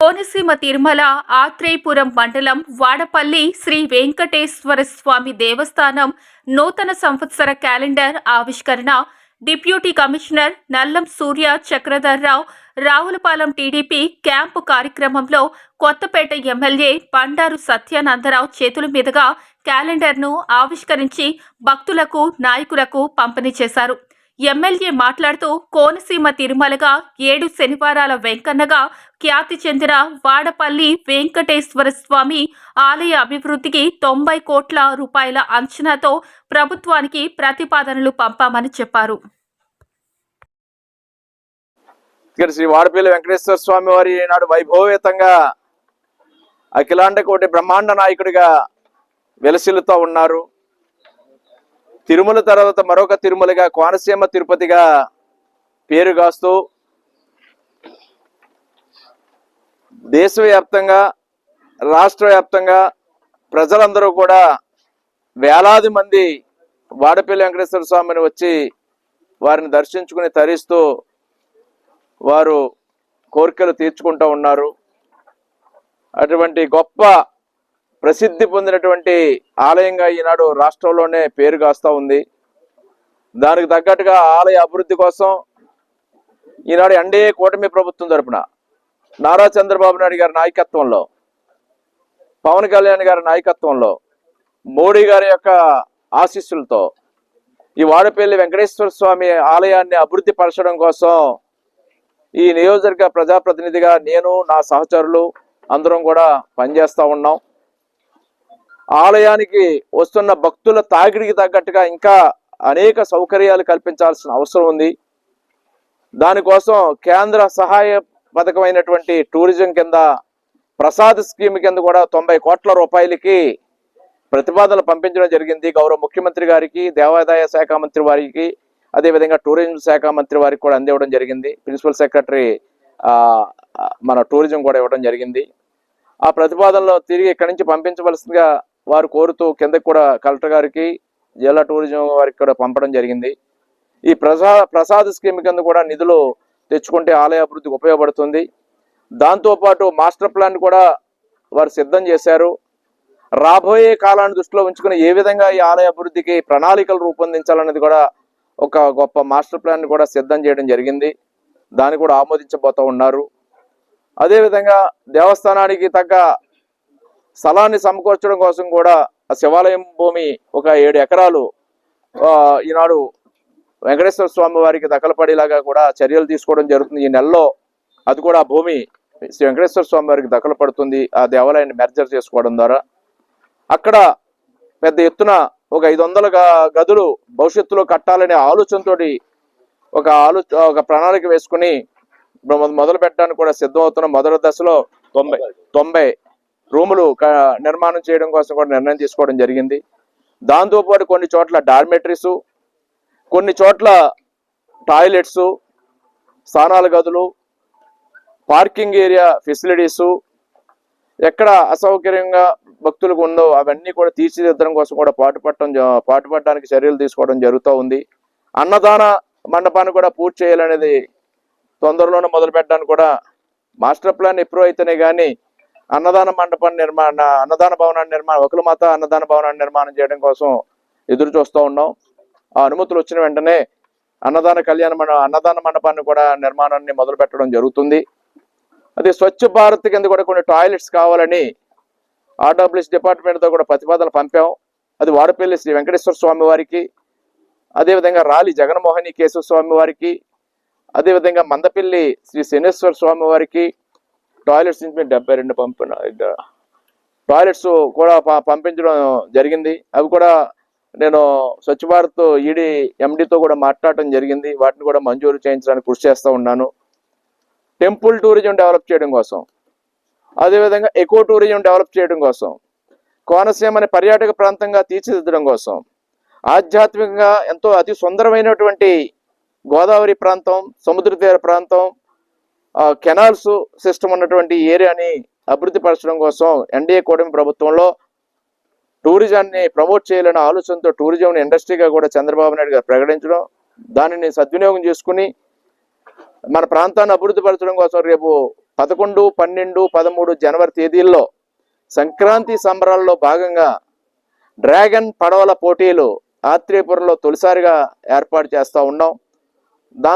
కోనసీమ తిరుమల ఆత్రేయపురం మండలం వాడపల్లి శ్రీ వెంకటేశ్వర స్వామి దేవస్థానం నూతన సంవత్సర క్యాలెండర్ ఆవిష్కరణ. డిప్యూటీ కమిషనర్ నల్లం సూర్య చక్రధర్రావు రావులపాలెం టీడీపీ క్యాంపు కార్యక్రమంలో కొత్తపేట ఎమ్మెల్యే బండారు సత్యానందరావు చేతుల మీదుగా క్యాలెండర్ను ఆవిష్కరించి భక్తులకు నాయకులకు పంపిణీ చేశారు. ఎమ్మెల్యే మాట్లాడుతూ కోనసీమ తిరుమలగా ఏడు శనివారాల వెంకన్నగా ఖ్యాతి చెందిన వాడపల్లి వెంకటేశ్వర స్వామి ఆలయ అభివృద్ధికి తొంభై కోట్ల రూపాయల అంచనాతో ప్రభుత్వానికి ప్రతిపాదనలు పంపామని చెప్పారు. ఇక్కడ శ్రీ వాడపల్లి వెంకటేశ్వర స్వామి వారి నాడు వైభవేతంగా అఖిలాండ కోటి బ్రహ్మాండ నాయకుడిగా వెలసిల్లుతూ ఉన్నారు. తిరుమల తర్వాత మరొక తిరుమలగా కోనసీమ తిరుపతిగా పేరుగాస్తూ దేశవ్యాప్తంగా రాష్ట్ర వ్యాప్తంగా ప్రజలందరూ కూడా వేలాది మంది వాడపల్లి వెంకటేశ్వర స్వామిని వచ్చి వారిని దర్శించుకుని తరిస్తూ వారు కోరికలు తీర్చుకుంటూ ఉన్నారు. అటువంటి గొప్ప ప్రసిద్ధి పొందినటువంటి ఆలయంగా ఈనాడు రాష్ట్రంలోనే పేరు కాస్తూ ఉంది. దానికి తగ్గట్టుగా ఆలయ అభివృద్ధి కోసం ఈనాడు ఎన్డీఏ కూటమి ప్రభుత్వం తరపున నారా చంద్రబాబు నాయుడు గారి నాయకత్వంలో పవన్ కళ్యాణ్ గారి నాయకత్వంలో మోడీ గారి యొక్క ఆశీస్సులతో ఈ వాడపల్లి వెంకటేశ్వర స్వామి ఆలయాన్ని అభివృద్ధి పరచడం కోసం ఈ నియోజకవర్గ ప్రజాప్రతినిధిగా నేను నా సహచరులు అందరం కూడా పనిచేస్తూ ఉన్నాం. ఆలయానికి వస్తున్న భక్తుల తాకిడికి తగ్గట్టుగా ఇంకా అనేక సౌకర్యాలు కల్పించాల్సిన అవసరం ఉంది. దానికోసం కేంద్ర సహాయ పథకమైనటువంటి టూరిజం కింద ప్రసాద్ స్కీమ్ కింద కూడా తొంభై కోట్ల రూపాయలకి ప్రతిపాదనలు పంపించడం జరిగింది. గౌరవ ముఖ్యమంత్రి గారికి దేవాదాయ శాఖ మంత్రి వారికి అదేవిధంగా టూరిజం శాఖ మంత్రి వారికి కూడా అందివ్వడం జరిగింది. ప్రిన్సిపల్ సెక్రటరీ మన టూరిజం కూడా ఇవ్వడం జరిగింది. ఆ ప్రతిపాదనలో తిరిగి ఇక్కడి నుంచి పంపించవలసిందిగా వారు కోరుతూ కిందకి కూడా కలెక్టర్ గారికి జిల్లా టూరిజం వారికి కూడా పంపడం జరిగింది. ఈ ప్రసా ప్రసాద్ స్కీమ్ కింద కూడా నిధులు తెచ్చుకుంటే ఆలయ అభివృద్ధికి ఉపయోగపడుతుంది. దాంతోపాటు మాస్టర్ ప్లాన్ కూడా వారు సిద్ధం చేశారు. రాబోయే కాలాన్ని దృష్టిలో ఉంచుకుని ఏ విధంగా ఈ ఆలయ అభివృద్ధికి ప్రణాళికలు రూపొందించాలన్నది కూడా ఒక గొప్ప మాస్టర్ ప్లాన్ కూడా సిద్ధం చేయడం జరిగింది. దాన్ని కూడా ఆమోదించబోతూ ఉన్నారు. అదేవిధంగా దేవస్థానానికి తగ్గ స్థలాన్ని సమకూర్చడం కోసం కూడా ఆ శివాలయం భూమి ఒక ఏడు ఎకరాలు ఈనాడు వెంకటేశ్వర స్వామి వారికి దఖలపడేలాగా కూడా చర్యలు తీసుకోవడం జరుగుతుంది. ఈ నెలలో అది కూడా భూమి శ్రీ వెంకటేశ్వర స్వామి వారికి దఖలు పడుతుంది ఆ దేవాలయాన్ని మెర్జర్ చేసుకోవడం ద్వారా అక్కడ పెద్ద ఎత్తున ఒక ఐదు వందల గదులు భవిష్యత్తులో కట్టాలనే ఆలోచనతో ఒక ఆలో ఒక ప్రణాళిక వేసుకుని మొదలు పెట్టడానికి కూడా సిద్ధమవుతున్న మొదటి దశలో తొంభై తొంభై రూములు నిర్మాణం చేయడం కోసం కూడా నిర్ణయం తీసుకోవడం జరిగింది. దాంతోపాటు కొన్ని చోట్ల డార్మెటరీసు కొన్ని చోట్ల టాయిలెట్స్ స్నానాల గదులు పార్కింగ్ ఏరియా ఫెసిలిటీసు ఎక్కడ అసౌకర్యంగా భక్తులకు ఉందో అవన్నీ కూడా తీర్చిదిద్దడం కోసం కూడా పాటుపడటం పాటుపడడానికి చర్యలు తీసుకోవడం జరుగుతూ ఉంది. అన్నదాన మండపాన్ని కూడా పూర్తి చేయాలనేది తొందరలోనే మొదలు పెట్టడానికి కూడా మాస్టర్ ప్లాన్ అప్రూవ్ అయితేనే కానీ అన్నదాన మండపాన్ని నిర్మాణ అన్నదాన భవనాన్ని నిర్మాణం ఒకల మాత అన్నదాన భవనాన్ని నిర్మాణం చేయడం కోసం ఎదురు చూస్తూ ఉన్నాం. ఆ అనుమతులు వచ్చిన వెంటనే అన్నదాన కళ్యాణ మండ అన్నదాన మండపాన్ని కూడా నిర్మాణాన్ని మొదలు పెట్టడం జరుగుతుంది. అది స్వచ్ఛ భారత్ కింద కూడా కొన్ని టాయిలెట్స్ కావాలని ఆర్డబ్ల్యూఎస్ డిపార్ట్మెంట్తో కూడా ప్రతిపాదన పంపాం. అది వాడపల్లి శ్రీ వెంకటేశ్వర స్వామి వారికి అదేవిధంగా రాలి జగన్మోహని కేశవ స్వామి వారికి అదేవిధంగా మందపల్లి శ్రీ శనేశ్వర స్వామి వారికి టాయిలెట్స్ నుంచి మేము డెబ్బై రెండు పంపిన టాయిలెట్స్ కూడా ప- పంపించడం జరిగింది. అవి కూడా నేను స్వచ్ఛ భారత్ ఈడీ ఎండితో కూడా మాట్లాడటం జరిగింది. వాటిని కూడా మంజూరు చేయించడానికి కృషి చేస్తూ ఉన్నాను. టెంపుల్ టూరిజం డెవలప్ చేయడం కోసం. అదేవిధంగా ఎకో టూరిజం డెవలప్ చేయడం కోసం. కోనసీమ అనే పర్యాటక ప్రాంతంగా తీర్చిదిద్దడం కోసం. ఆధ్యాత్మికంగా ఎంతో అతి సుందరమైనటువంటి గోదావరి ప్రాంతం సముద్ర తీర ప్రాంతం కెనాల్స్ సిస్టమ్ ఉన్నటువంటి ఏరియాని అభివృద్ధి పరచడం కోసం ఎన్డీఏ కూటమి ప్రభుత్వంలో టూరిజాన్ని ప్రమోట్ చేయాలనే ఆలోచనతో టూరిజం ఇండస్ట్రీగా కూడా చంద్రబాబు నాయుడు గారు ప్రకటించడం దానిని సద్వినియోగం చేసుకుని మన ప్రాంతాన్ని అభివృద్ధి పరచడం కోసం రేపు పదకొండు పన్నెండు పదమూడు జనవరి తేదీల్లో సంక్రాంతి సంబరాల్లో భాగంగా డ్రాగన్ పడవల పోటీలు ఆత్రేయపురంలో తొలిసారిగా ఏర్పాటు చేస్తూ ఉన్నాం. దాంతో